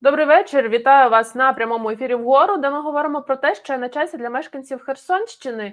Добрий вечір. Вітаю вас на прямому ефірі вгору, де ми говоримо про те, що на часі для мешканців Херсонщини.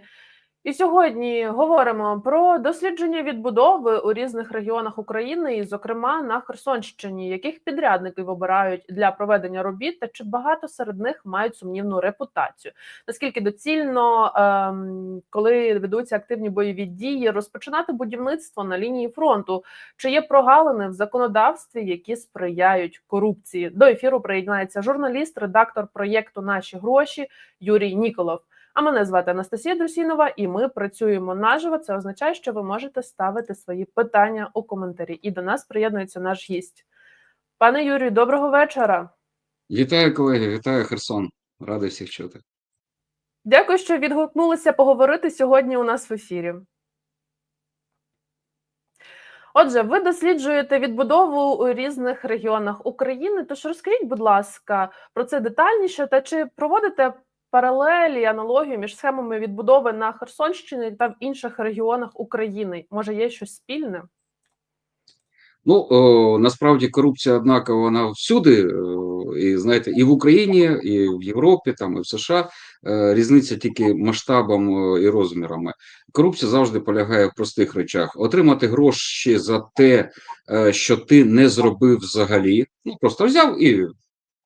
І сьогодні говоримо про дослідження відбудови у різних регіонах України, і, зокрема, на Херсонщині, яких підрядників обирають для проведення робіт, та чи багато серед них мають сумнівну репутацію. Наскільки доцільно, ем, коли ведуться активні бойові дії, розпочинати будівництво на лінії фронту? Чи є прогалини в законодавстві, які сприяють корупції? До ефіру приєднається журналіст, редактор проєкту Наші гроші Юрій Ніколов. А мене звати Анастасія Друсінова, і ми працюємо наживо. Це означає, що ви можете ставити свої питання у коментарі. І до нас приєднується наш гість. Пане Юрію, доброго вечора. Вітаю, колеги, вітаю Херсон. Радий всіх чути. Дякую, що відгукнулися поговорити сьогодні у нас в ефірі. Отже, ви досліджуєте відбудову у різних регіонах України. Тож розкажіть, будь ласка, про це детальніше та чи проводите паралелі, аналогію між схемами відбудови на Херсонщині та в інших регіонах України? Може, є щось спільне? Ну о, насправді корупція однакова вона всюди, о, і знаєте, і в Україні, і в Європі, там і в США. Е, різниця тільки масштабом і розмірами. Корупція завжди полягає в простих речах: отримати гроші за те, е, що ти не зробив взагалі. Ну просто взяв і,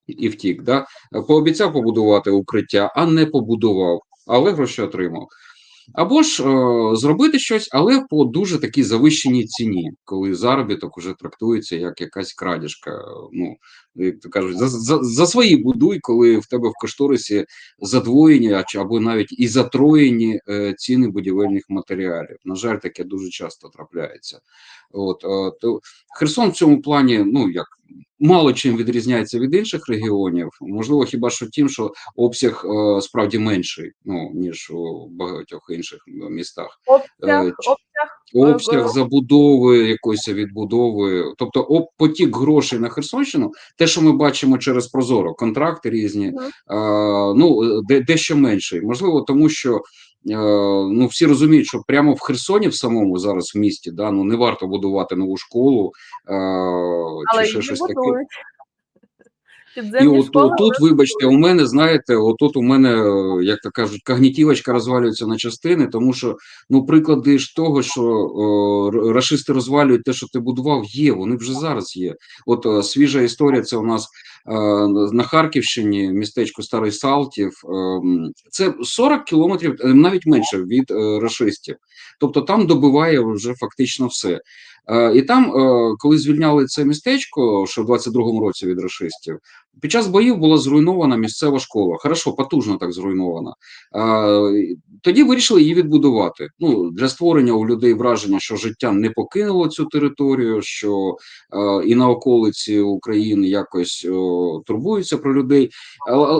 і втік. Да? Пообіцяв побудувати укриття, а не побудував, але гроші отримав. Або ж е, зробити щось, але по дуже такій завищеній ціні, коли заробіток вже трактується як якась крадіжка. Ну як то кажуть, за, за, за свої будуй, коли в тебе в кошторисі задвоєні, або навіть і затроєні е, ціни будівельних матеріалів. На жаль, таке дуже часто трапляється. От е, то Херсон в цьому плані, ну як. Мало чим відрізняється від інших регіонів, можливо, хіба що тим, що обсяг е, справді менший, ну ніж у багатьох інших містах. Обсяг, Е, обсяг Обсяг е, забудови якоїсь відбудови, тобто об, потік грошей на Херсонщину, те, що ми бачимо через Прозоро, контракти різні, Мгм. е, ну де, дещо менший. Можливо, тому що е, ну всі розуміють, що прямо в Херсоні, в самому зараз в місті, да, ну не варто будувати нову школу е, але чи ще щось таке. І от школи тут, вибачте, у мене, знаєте, отут у мене, е, як то кажуть, когнітивочка розвалюється на частини, тому що ну приклади ж того, що о, рашисти розвалюють те, що ти будував, є, вони вже зараз є. От е, свіжа історія, це у нас е, на Харківщині, містечко Старий Салтів. ем, Це 40 кілометрів, е, навіть менше від расистів. рашистів. Тобто там добиває вже фактично все. Е, І там, е, коли звільняли це містечко, що в 22-му році від рашистів, під час боїв була зруйнована місцева школа. Хорошо, потужно так зруйнована. Е, Тоді вирішили її відбудувати. Ну для створення у людей враження, що життя не покинуло цю територію, що і на околиці України якось турбуються про людей.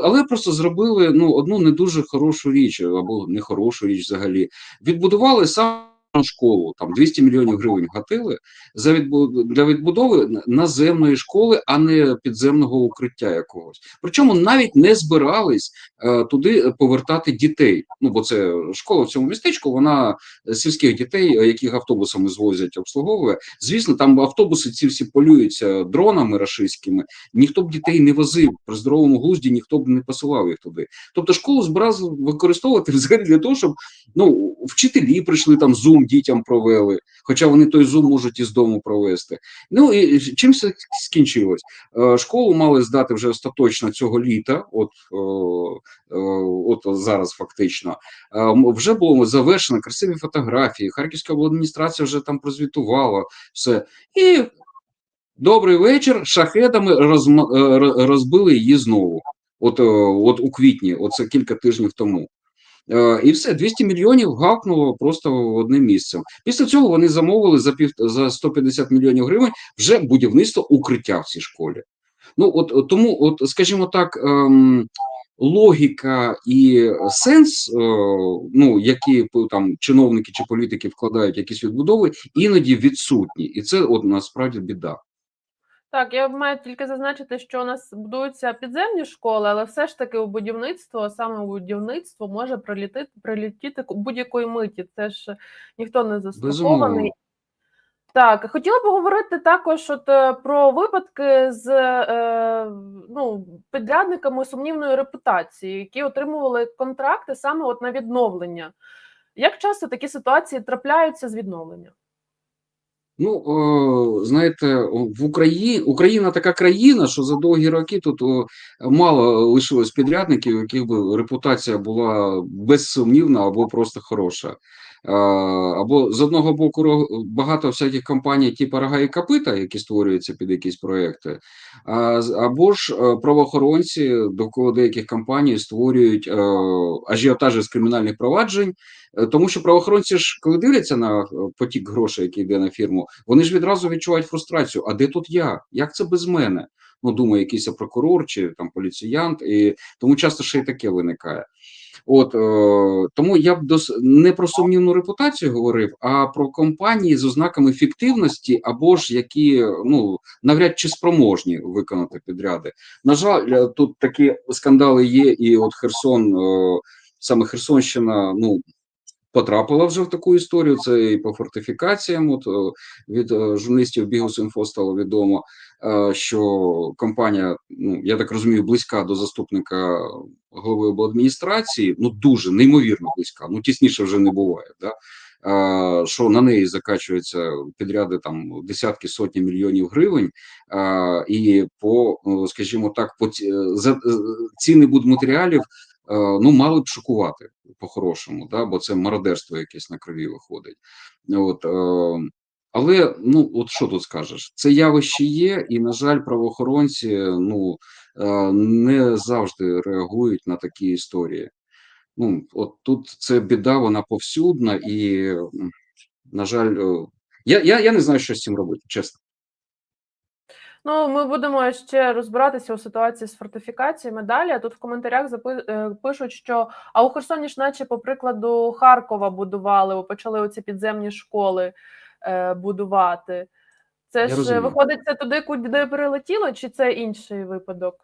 Але просто зробили ну одну не дуже хорошу річ, або не хорошу річ взагалі. Відбудували сам. Школу там 200 мільйонів гривень гатили за відбу... для відбудови наземної школи, а не підземного укриття якогось. Причому навіть не збирались е, туди повертати дітей. Ну бо це школа в цьому містечку. Вона сільських дітей, е, яких автобусами звозять, обслуговує. Звісно, там автобуси ці всі полюються дронами рашистськими. Ніхто б дітей не возив при здоровому глузді, ніхто б не посилав їх туди. Тобто, школу збирався використовувати взагалі для того, щоб ну вчителі прийшли там зум дітям провели, хоча вони той зум можуть із дому провести. Ну і чим це скінчилось? Е, Школу мали здати вже остаточно цього літа, от, о, о, от зараз фактично. Е, Вже було завершено красиві фотографії. Харківська обладміністрація вже там прозвітувала все. І добрий вечір. Шахедами е, розбили її знову. От, е, от у квітні, оце кілька тижнів тому. Е, І все, 200 мільйонів гавкнуло просто в одним місцем. Після цього вони замовили за пів за 150 мільйонів гривень вже будівництво укриття в цій школі. Ну от тому, от скажімо так, ем, логіка і сенс, е, ну які там чиновники чи політики вкладають якісь відбудови, іноді відсутні, і це от насправді біда. Так, я маю тільки зазначити, що у нас будуються підземні школи, але все ж таки у будівництво, саме у будівництво може прилітити прилетіти ку- будь-якої миті. Це ж ніхто не застрахований. Так, хотіла поговорити також от, е, про випадки з е, ну, підрядниками сумнівної репутації, які отримували контракти саме от на відновлення. Як часто такі ситуації трапляються з відновленням? Ну, знаєте, в Україні Україна така країна, що за довгі роки тут мало лишилось підрядників, яких би репутація була безсумнівна або просто хороша. Або з одного боку багато всяких компаній, типу рога і копита, які створюються під якісь проекти, або ж е, правоохоронці довкола деяких компаній створюють е, ажіотажі з кримінальних проваджень. Е, Тому що правоохоронці ж, коли дивляться на потік грошей, який йде на фірму, вони ж відразу відчувають фрустрацію. А де тут я? Як це без мене? Ну, думає, якийсь прокурор чи там поліціянт, і тому часто ще й таке виникає. От е, тому я б дос не про сумнівну репутацію говорив, а про компанії з ознаками фіктивності або ж які ну навряд чи спроможні виконати підряди. На жаль, е, тут такі скандали є, і от Херсон, е, саме Херсонщина, ну потрапила вже в таку історію. Це і по фортифікаціям. От е, від е, журналістів Бігус.Інфо стало відомо, е, що компанія, ну я так розумію, близька до заступника голови обладміністрації, ну дуже неймовірно близька. Ну тісніше вже не буває. Да? Що на неї закачуються підряди там десятки сотні мільйонів гривень, і по, скажімо так, по ціни будматеріалів ну мали б шокувати по-хорошому, да, бо це мародерство якесь на крові виходить. От, е, але ну от що тут скажеш? Це явище є, і на жаль, правоохоронці ну е, не завжди реагують на такі історії. Ну от тут це біда, вона повсюдна, і на жаль, е, я, я, я не знаю, що з цим робити, чесно. Ну, ми будемо ще розбиратися у ситуації з фортифікаціями далі. А тут в коментарях запи... е, пишуть, що а у Херсоні ж, наче, по прикладу Харкова будували, почали оці підземні школи е, будувати. Це Я ж розумію. виходить, це туди, куди прилетіло, чи це інший випадок?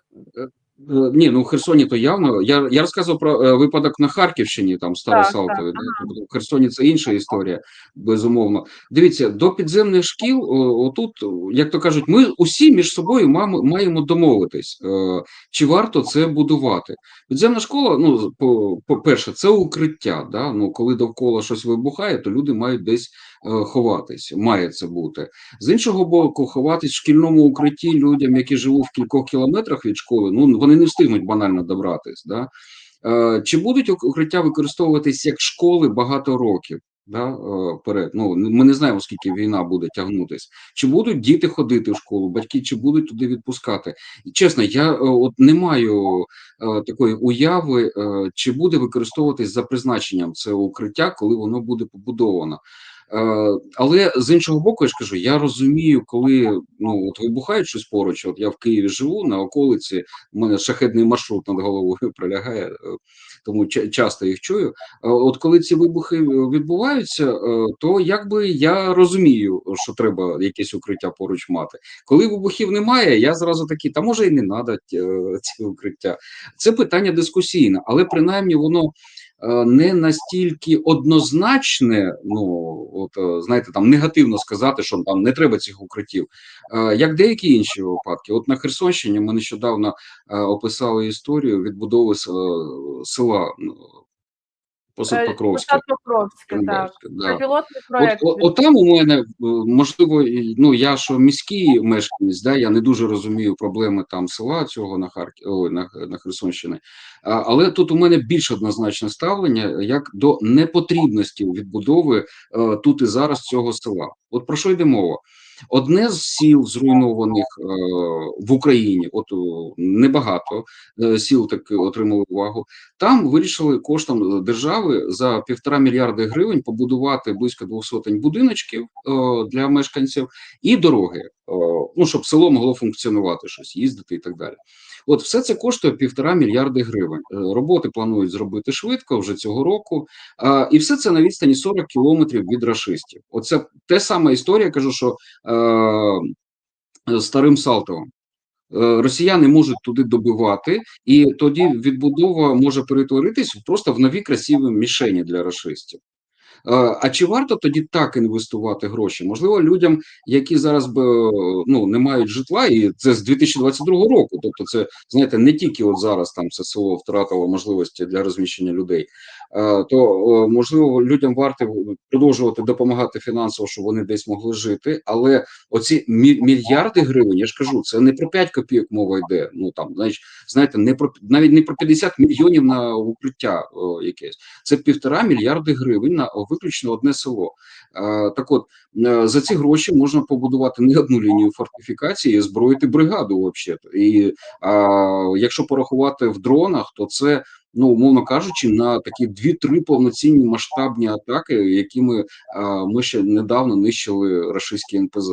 Е, Ні, ну в Херсоні то явно. Я, я розказував про е, випадок на Харківщині, там Старосалтові. тобто В Херсоні це інша історія, безумовно. Дивіться, до підземних шкіл, отут, як то кажуть, ми усі між собою маємо, маємо домовитись, е, чи варто це будувати. Підземна школа, ну, по- по-перше, це укриття. Да? Ну, коли довкола щось вибухає, то люди мають десь е, ховатись, має це бути. З іншого боку, ховатись в шкільному укритті людям, які живуть в кількох кілометрах від школи, ну вони не встигнуть банально добратись. Да? Е, чи будуть укриття використовуватись як школи багато років? Да, е, ну ми не знаємо, скільки війна буде тягнутись. Чи будуть діти ходити в школу, батьки чи будуть туди відпускати? Чесно, я е, от не маю е, такої уяви, е, чи буде використовуватись за призначенням це укриття, коли воно буде побудовано. Е, Але з іншого боку, я ж кажу, я розумію, коли ну от вибухають щось поруч. От я в Києві живу на околиці. У мене шахетний маршрут над головою пролягає, е, тому часто їх чую. Е, От коли ці вибухи відбуваються, то якби я розумію, що треба якесь укриття поруч мати. Коли вибухів немає, я зразу такий, та може і не треба ці укриття. Це питання дискусійне, але принаймні воно не настільки однозначне, ну от е, знаєте, там негативно сказати, що там не треба цих укриттів, е, як деякі інші випадки. От на Херсонщині ми нещодавно е, описали історію відбудови е, села ну, посад Покровське. Посад Покровське, так. Да. пілотний От, проєкт. о- от там у мене е, можливо, ну я що міський мешканець, да, я не дуже розумію проблеми там села цього на Харків, ой, на, на Херсонщині. А, але тут у мене більш однозначне ставлення як до непотрібності відбудови е, тут і зараз цього села. От про що йде мова? Одне з сіл зруйнованих е, в Україні, от небагато е, сіл так отримали увагу. Там вирішили коштом е, держави за півтора мільярди гривень побудувати близько двох сотень будиночків е, для мешканців і дороги, е, ну щоб село могло функціонувати, щось їздити і так далі. От все це коштує півтора мільярди гривень. Е, Роботи планують зробити швидко вже цього року, а, і все це на відстані 40 кілометрів від рашистів. Оце те сама історія. Кажу, що е, старим Салтовим. Е, Росіяни можуть туди добивати, і тоді відбудова може перетворитись просто в нові красиві мішені для рашистів. Е, А чи варто тоді так інвестувати гроші? Можливо, людям, які зараз б е, ну не мають житла, і це з 2022 року. Тобто, це знаєте, не тільки от зараз там це село втратило можливості для розміщення людей. Е, То е, можливо, людям варто продовжувати допомагати фінансово, щоб вони десь могли жити. Але оці мільярди гривень, я ж кажу, це не про 5 копійок мова йде. Ну там знаєш, знаєте, не про навіть не про 50 мільйонів на укриття якесь. Це півтора мільярди гривень на виключно одне село. Е, Так от е, за ці гроші можна побудувати не одну лінію фортифікації, і озброїти бригаду. Взагалі. І а, якщо порахувати в дронах, то це. Ну, умовно кажучи, на такі дві-три повноцінні масштабні атаки, якими ми ще недавно нищили рашистські НПЗ.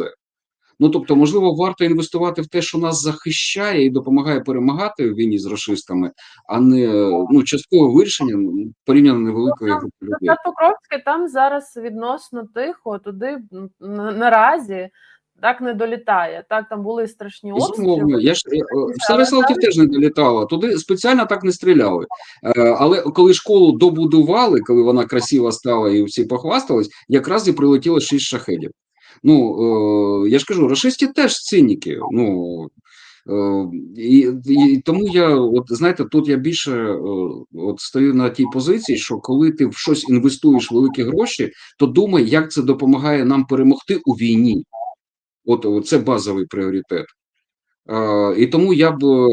Ну тобто, можливо, варто інвестувати в те, що нас захищає і допомагає перемагати в війні з рашистами, а не ну часткове вирішення ну, порівняно невеликої групи людей. Посад Покровське там зараз відносно тихо, туди наразі так не долітає. Так, там були страшні Безумовно, обстріли. я ж е, в Старе Салтів теж не долітала. Туди спеціально так не стріляли. Е, Але коли школу добудували, коли вона красива стала і всі похвастались, якраз і прилетіло шість шахедів. Ну е, я ж кажу, расисті теж циніки. Ну е, і, і тому я, от знаєте, тут я більше е, от стою на тій позиції, що коли ти в щось інвестуєш великі гроші, то думай, як це допомагає нам перемогти у війні. От, от це базовий пріоритет. Е, І тому я б е,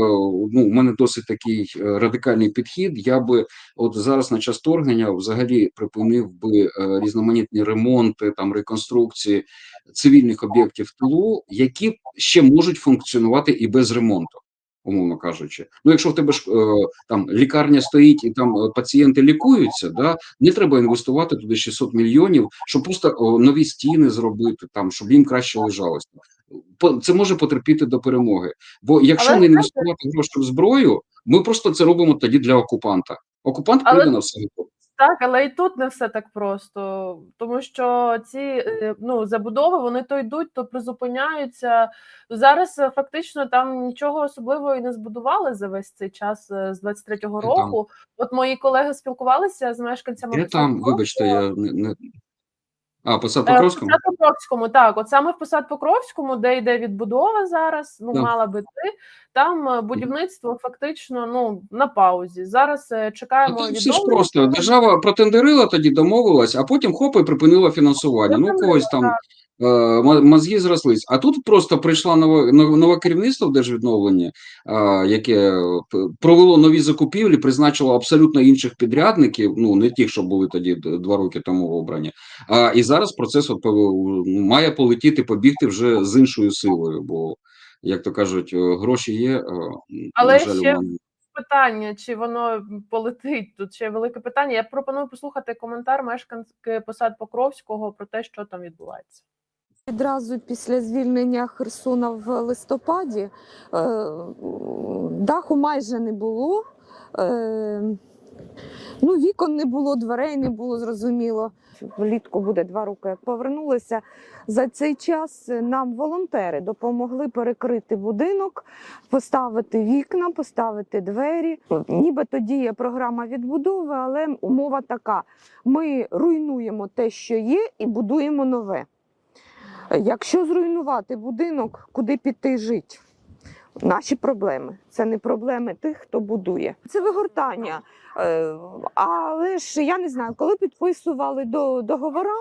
ну, у мене досить такий е, радикальний підхід. Я би от зараз на час вторгнення взагалі припинив би різноманітні ремонти, там реконструкції цивільних об'єктів тилу, які ще можуть функціонувати і без ремонту, умовно кажучи. Ну, якщо в тебе ж там лікарня стоїть і там пацієнти лікуються, да не треба інвестувати туди 600 мільйонів, щоб просто нові стіни зробити, там щоб їм краще лежалося. Це може потерпіти до перемоги. Бо якщо Але не інвестувати гроші в зброю, ми просто це робимо тоді для окупанта. Окупант Але- прийде на все готове. Так, але і тут не все так просто, тому що ці е, ну, забудови вони то йдуть, то призупиняються. Зараз е, фактично там нічого особливого і не збудували за весь цей час е, з 23-го Де там? року. От мої колеги спілкувалися з мешканцями Де там, вибачте, я не, не... А, посад Е, Покровському? Посад Покровському, так, от саме в Посад Покровському, де йде відбудова зараз, ну Так. мала би йти, там е, будівництво фактично ну на паузі. Зараз е, чекаємо там все ж просто. Держава протендерила тоді, домовилась, а потім хоп і припинила фінансування. Ну, когось там так. е, мозги зрослись. А тут просто прийшло нове, нове керівництво в держвідновленні, е, яке провело нові закупівлі, призначило абсолютно інших підрядників, ну не тих, що були тоді два роки тому обрані. А і зараз процес от, має полетіти, побігти вже з іншою силою, бо, як то кажуть, е, гроші є. е, Але на жаль, ще мене питання, чи воно полетить. Тут ще велике питання. Я пропоную послухати коментар мешканки посад Покровського про те, що там відбувається. Відразу після звільнення Херсона в листопаді е, даху майже не було. Ну, вікон не було, дверей не було, зрозуміло. Влітку буде два роки, як повернулися. За цей час нам волонтери допомогли перекрити будинок, поставити вікна, поставити двері. Нібито діє програма відбудови, але умова така: ми руйнуємо те, що є, і будуємо нове. Якщо зруйнувати будинок, куди піти жити? Наші проблеми. Це не проблеми тих, хто будує. Це вигортання. Е, Але ж я не знаю, коли підписували до договора,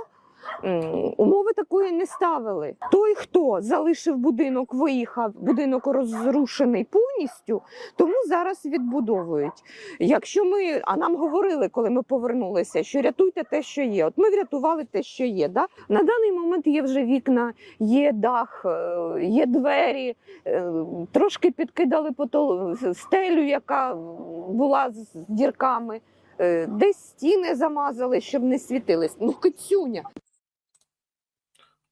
умови такої не ставили. Той, хто залишив будинок, виїхав, будинок розрушений повністю, тому зараз відбудовують. Якщо ми, а нам говорили, коли ми повернулися, що рятуйте те, що є. От ми врятували те, що є. Да? На даний момент є вже вікна, є дах, е, є двері, е, трошки підкидали потол- стелю, яка була з дірками. е, Десь стіни замазали, щоб не світились. Ну, кицюня.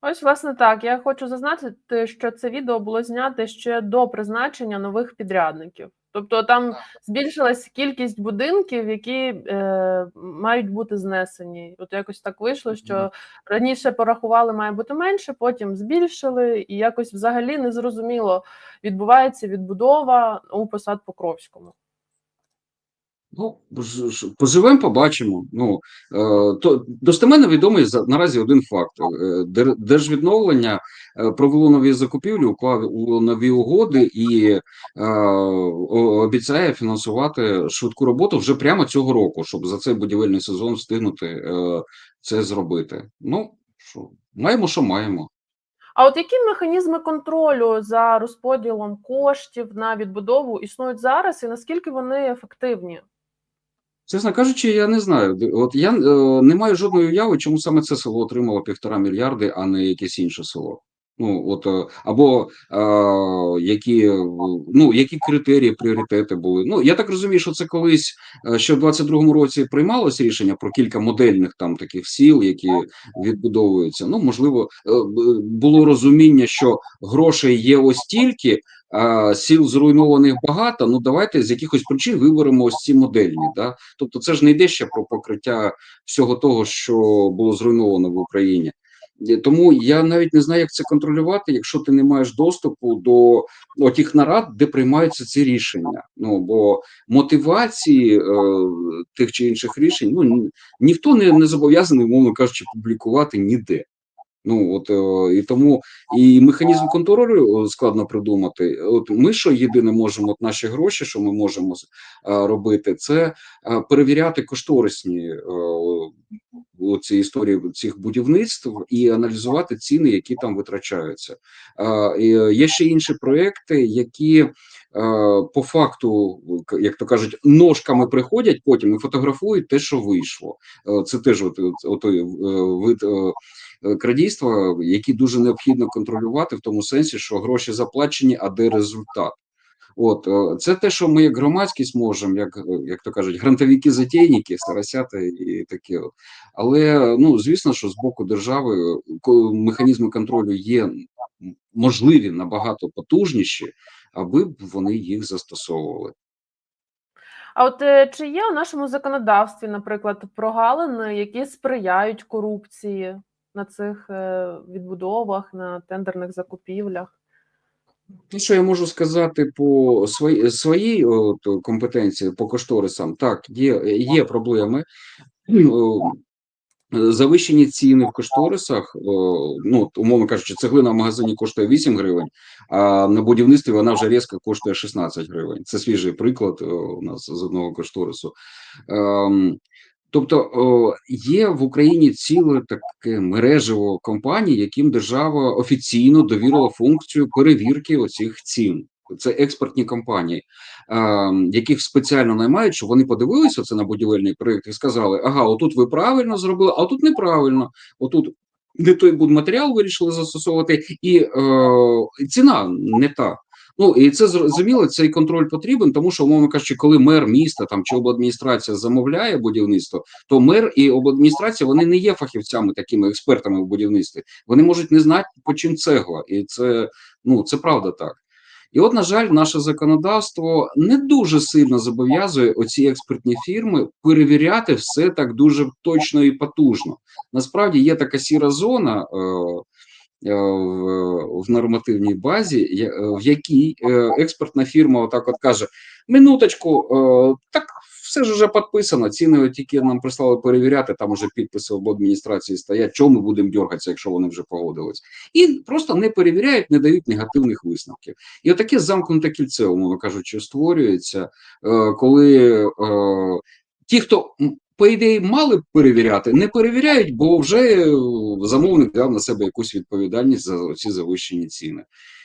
Ось, власне, так. Я хочу зазначити, що це відео було знято ще до призначення нових підрядників. Тобто там збільшилась кількість будинків, які е, мають бути знесені. От якось так вийшло, що раніше порахували, має бути менше, потім збільшили, і якось взагалі незрозуміло відбувається відбудова у посад Покровському. Ну, поживемо, побачимо. Ну, е, то достеменно відомий наразі один факт. Е, Держвідновлення е, провело нові закупівлі, уклало нові угоди і обіцяє фінансувати швидку роботу вже прямо цього року, щоб за цей будівельний сезон встигнути це зробити. Ну, що, маємо, що маємо. А от які механізми контролю за розподілом коштів на відбудову існують зараз, і наскільки вони ефективні? Чесно кажучи, я не знаю. От я е, не маю жодної уяви, чому саме це село отримало півтора мільярди, а не якесь інше село. Ну от е, або е, які е, ну які критерії, пріоритети були. Ну я так розумію, що це колись е, ще в 22-му році приймалось рішення про кілька модельних там таких сіл, які відбудовуються. Ну можливо, було розуміння, що грошей є ось стільки, сіл зруйнованих багато. Ну давайте з якихось причин виберемо ось ці модельні. Да? Тобто, це ж не йде ще про покриття всього того, що було зруйновано в Україні. Е, Тому я навіть не знаю, як це контролювати, якщо ти не маєш доступу до тих нарад, де приймаються ці рішення. Ну бо мотивації е, тих чи інших рішень ну ні- ніхто не, не зобов'язаний, умовно кажучи, публікувати ніде. Ну от е, і тому і механізм контролю е, складно придумати. От ми що єдине можемо, от наші гроші, що ми можемо е, робити, це перевіряти кошторисні ці історії цих будівництв і аналізувати ціни, які там витрачаються. Є ще інші проекти, які по факту, як то кажуть, ножками приходять потім і фотографують те, що вийшло. Це теж от, от, от вид. Е, крадійства, які дуже необхідно контролювати в тому сенсі, що гроші заплачені, а де результат. От е, це те, що ми як громадськість можемо, як, е, як то кажуть, грантовики затейники старосята і таке. От. Але ну звісно, що з боку держави механізми контролю є можливі набагато потужніші, аби б вони їх застосовували. А от чи є у нашому законодавстві, наприклад, прогалини, які сприяють корупції на цих е, відбудовах, на тендерних закупівлях? Ну, що я можу сказати по своїй своїй от, компетенції по кошторисам? Так, є, є проблеми. Завищені ціни в кошторисах, ну, умовно кажучи, цеглина в магазині коштує 8 гривень, а на будівництві вона вже різко коштує 16 гривень. Це свіжий приклад у нас з одного кошторису. Тобто є в Україні ціле таке мережево компаній, яким держава офіційно довірила функцію перевірки оцих цін. Це експортні компанії, яких спеціально наймають, щоб вони подивилися це на будівельний проєкт і сказали: ага, отут ви правильно зробили, а тут неправильно. Отут не той будматеріал вирішили застосовувати, і е, ціна не та. Ну і це зрозуміло, цей контроль потрібен, тому що, умовно кажучи, коли мер міста там чи обладміністрація замовляє будівництво, то мер і обладміністрація вони не є фахівцями, такими експертами в будівництві. Вони можуть не знати, по чим цегла, і це ну це правда так. І от, на жаль, наше законодавство не дуже сильно зобов'язує оці експертні фірми перевіряти все так дуже точно і потужно. Насправді є така сіра зона. Е, в, в нормативній базі, е, в якій е, експертна фірма отак от каже: минуточку, е, так все ж вже підписано. Ціни тільки нам прислали перевіряти. Там уже підписи в адміністрації стоять. Чому ми будемо дергатися, якщо вони вже погодились? І просто не перевіряють, не дають негативних висновків. І отаке замкнуте кільце, умовно кажучи, створюється, е, коли е, ті, хто по ідеї мали б перевіряти, не перевіряють, бо вже е, замовник дав на себе якусь відповідальність за ці завищені ціни.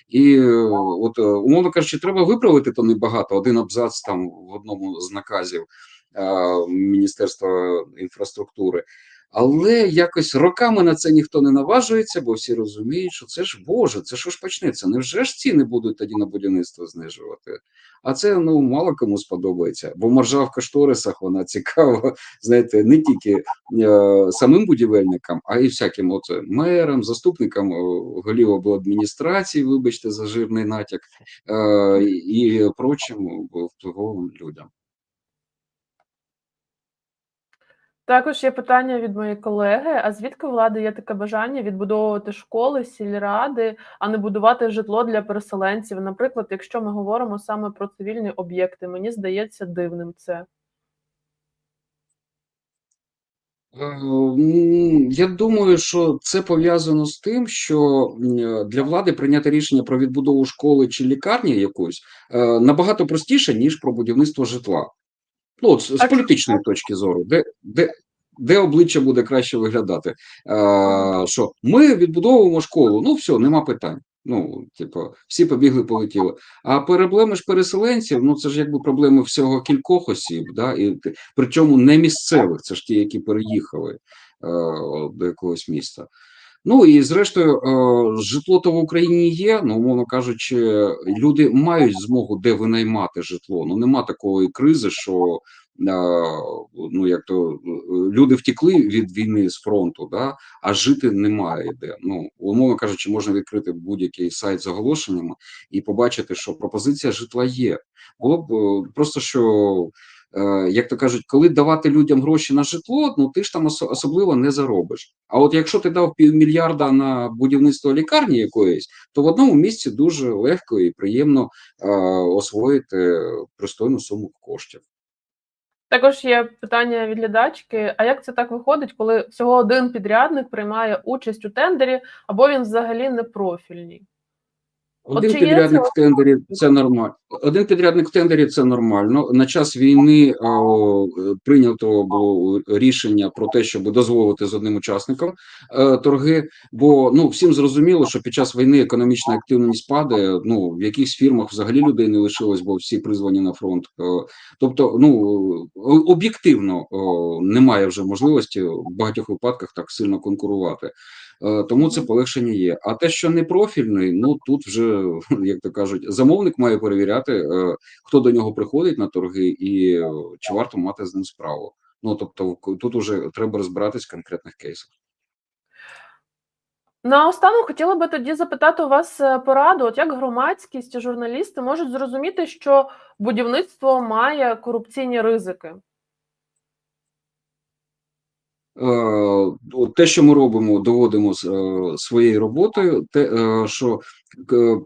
І е, от, е, умовно кажучи, треба виправити то небагато. Один абзац там в одному з наказів е, Міністерства інфраструктури. Але якось роками на це ніхто не наважується, бо всі розуміють, що це ж Боже, це що ж почнеться? Невже ж ціни будуть тоді на будівництво знижувати? А це ну мало кому сподобається, бо маржа в кошторисах вона цікава, знаєте, не тільки е, самим будівельникам, а й всяким от мерам, заступникам е, голів обладміністрації, вибачте, за жирний натяк, е, і прочим впливовим людям. Також є питання від моєї колеги: а звідки у влади є таке бажання відбудовувати школи, сільради, а не будувати житло для переселенців? Наприклад, якщо ми говоримо саме про цивільні об'єкти, мені здається дивним це. Е, Я думаю, що це пов'язано з тим, що для влади прийняти рішення про відбудову школи чи лікарні якоїсь е, набагато простіше, ніж про будівництво житла. Ну, от з, з політичної точки зору, де, де, де обличчя буде краще виглядати. Е, що ми відбудовуємо школу, ну все, нема питань. Ну, типу, всі побігли, полетіли. А проблеми ж переселенців, ну це ж якби проблеми всього кількох осіб, да, і причому не місцевих, це ж ті, які переїхали е, до якогось міста. Ну і зрештою, е, житло то в Україні є. Ну, умовно кажучи, люди мають змогу де винаймати житло. Ну нема такої кризи, що е, ну як то люди втекли від війни з фронту, да, а жити немає де. Ну умовно кажучи, можна відкрити будь-який сайт з оголошеннями і побачити, що пропозиція житла є. Було б е, просто що. Е, Як то кажуть, коли давати людям гроші на житло, ну ти ж там особливо не заробиш. А от якщо ти дав півмільярда на будівництво лікарні якоїсь, то в одному місці дуже легко і приємно е, освоїти пристойну суму коштів. Також є питання від глядачки: а як це так виходить, коли всього один підрядник приймає участь у тендері, або він взагалі не профільний? Один є підрядник в тендері це нормально. Один підрядник в тендері це нормально. На час війни о, е, прийнято було рішення про те, щоб дозволити з одним учасником е, торги. Бо ну всім зрозуміло, що під час війни економічна активність падає. Ну в якихось фірмах взагалі людей не лишилось, бо всі призвані на фронт. Е, Тобто, ну об'єктивно о, немає вже можливості в багатьох випадках так сильно конкурувати. Е, Тому це полегшення є. А те, що не профільний, ну тут вже, як то кажуть, замовник має перевіряти, е, хто до нього приходить на торги і е, чи варто мати з ним справу. Ну тобто, тут уже треба розбиратись в конкретних кейсах. Наостанок хотіла би тоді запитати у вас пораду, от як громадськість і журналісти можуть зрозуміти, що будівництво має корупційні ризики? Е, те, що ми робимо, доводимо е, своєю роботою, те, е, що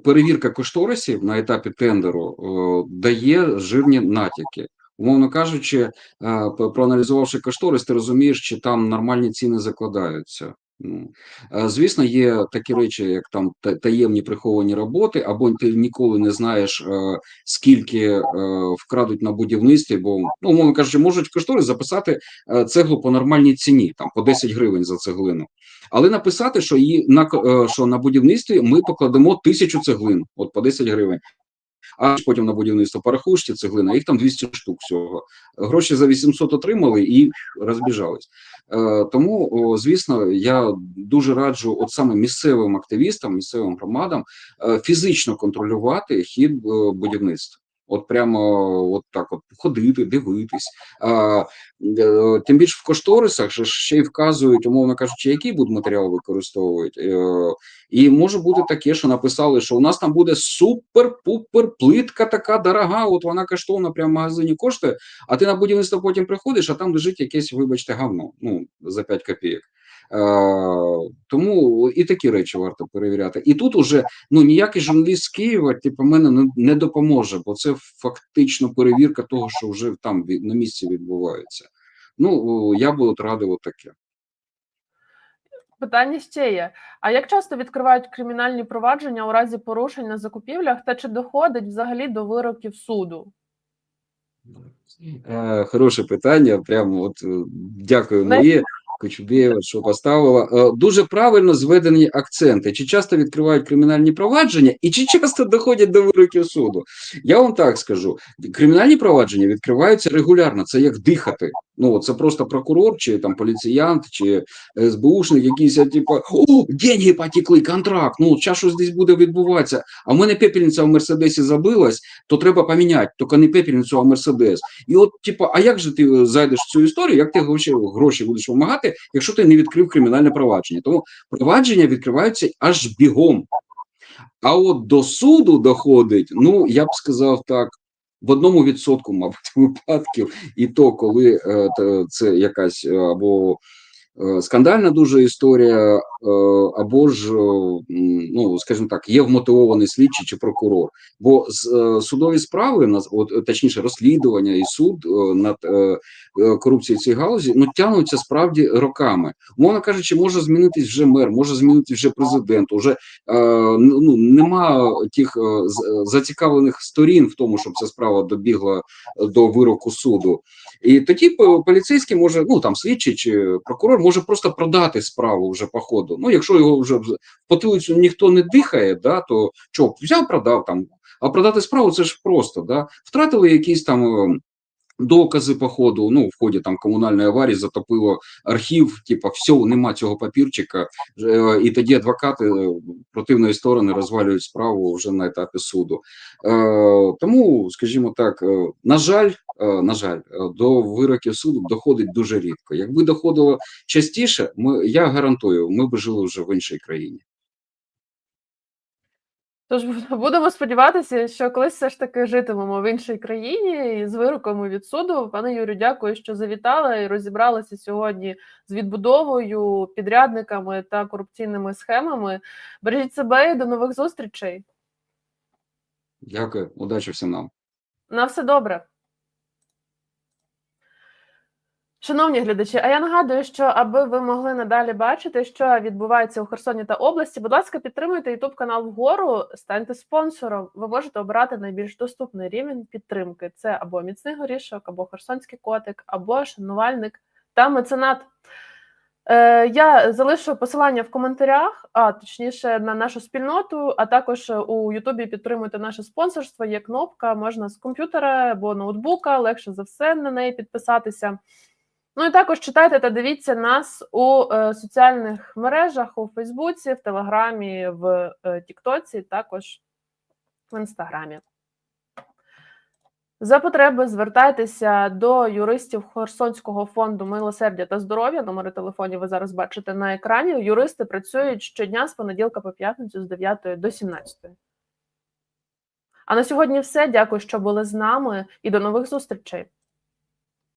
перевірка кошторисів на етапі тендеру дає жирні натяки. Умовно кажучи, проаналізувавши кошторис, ти розумієш, чи там нормальні ціни закладаються. Ну, е, звісно, є такі речі, як там таємні приховані роботи, або ти ніколи не знаєш, е, скільки е, вкрадуть на будівництві, бо ну, умовно кажучи, можуть в кошторис записати цеглу по нормальній ціні, там по 10 гривень за цеглину. Але написати, що її на що на будівництві ми покладемо тисячу цеглин, от по 10 гривень. А потім на будівництво парахушці цеглина, їх там 200 штук всього. Гроші за 800 отримали і розбіжались. Е, тому, звісно, я дуже раджу от саме місцевим активістам, місцевим громадам е, фізично контролювати хід е, будівництва. От прямо от так, от ходити, дивитись. А, е, тим більше в кошторисах же ще й вказують, умовно кажучи, який будматеріал використовують. Е, і може бути таке, що написали, що у нас там буде супер-пупер плитка така дорога, от вона коштовна прямо в магазині коштує, а ти на будівництво потім приходиш, а там лежить якесь, вибачте, гавно, ну, за 5 копійок. Е, тому і такі речі варто перевіряти. І тут уже ну ніякий журналіст з Києва, типу, мене не, допоможе, бо це фактично перевірка того, що вже там на місці відбувається. Ну, я би от радив таке. Питання ще є: а як часто відкривають кримінальні провадження у разі порушень на закупівлях, та чи доходить взагалі до вироків суду? Е, хороше питання. Прямо от е, дякую, Не- Марія Кочубєєва, що поставила. Е, дуже правильно зведені акценти. Чи часто відкривають кримінальні провадження, і чи часто доходять до вироків суду? Я вам так скажу: кримінальні провадження відкриваються регулярно. Це як дихати. Ну це просто прокурор, чи там поліціянт, чи СБУшник, якийсь типу, о, деньги потекли, контракт. Ну зараз щось десь буде відбуватися. А в мене пепельниця в мерседесі забилась, то треба поміняти, тільки не пепельницю, а мерседес. І от, типу, а як же ти е, зайдеш в цю історію, як ти гроші, гроші будеш вимагати, якщо ти не відкрив кримінальне провадження? Тому провадження відкриваються аж бігом. А от до суду доходить, ну я б сказав так. В одному відсотку, мабуть, випадків, і то, коли е, це якась е, або скандальна дуже історія, е, або ж, е, ну скажімо так, є вмотивований слідчий чи прокурор. Бо е, судові справи от, точніше розслідування і суд над корупцією цій галузі ну тягнуться справді роками. Мовно кажучи, може змінитись вже мер, може змінитись вже президент. Уже ну нема тих зацікавлених сторін в тому, щоб ця справа добігла до вироку суду. І тоді поліцейський може, ну там слідчий чи прокурор може просто продати справу вже по ходу. Ну, якщо його вже в потилицю ніхто не дихає, да, то що, взяв, продав там. А продати справу це ж просто, да. Втратили якісь там. е, Докази по ходу, ну, в ході там комунальної аварії затопило архів, типа, все, нема цього папірчика, е, і тоді адвокати е, противної сторони розвалюють справу вже на етапі суду. Е, тому, скажімо так, на жаль, на жаль, е, до вироків суду доходить дуже рідко. Якби доходило частіше, ми я гарантую, ми б жили вже в іншій країні. Тож будемо сподіватися, що колись все ж таки житимемо в іншій країні і з вироками від суду. Пане Юрію, дякую, що завітали і розібралися сьогодні з відбудовою, підрядниками та корупційними схемами. Бережіть себе і до нових зустрічей. Дякую, удачі всім нам. На все добре. Шановні глядачі, а я нагадую, що аби ви могли надалі бачити, що відбувається у Херсоні та області, будь ласка, підтримуйте YouTube канал вгору, станьте спонсором. Ви можете обирати найбільш доступний рівень підтримки. Це або міцний горішок, або херсонський котик, або шанувальник та меценат. Е, я залишу посилання в коментарях, а точніше на нашу спільноту, а також у Ютубі підтримуйте наше спонсорство. Є кнопка, можна з комп'ютера або ноутбука, легше за все на неї підписатися. Ну і також читайте та дивіться нас у е, соціальних мережах у Фейсбуці, в Телеграмі, в е, Тіктоці, також в Інстаграмі. За потреби звертайтеся до юристів Херсонського фонду милосердя та здоров'я. Номери телефонів ви зараз бачите на екрані. Юристи працюють щодня з понеділка по п'ятницю з 9 до 17. А на сьогодні все. Дякую, що були з нами, і до нових зустрічей.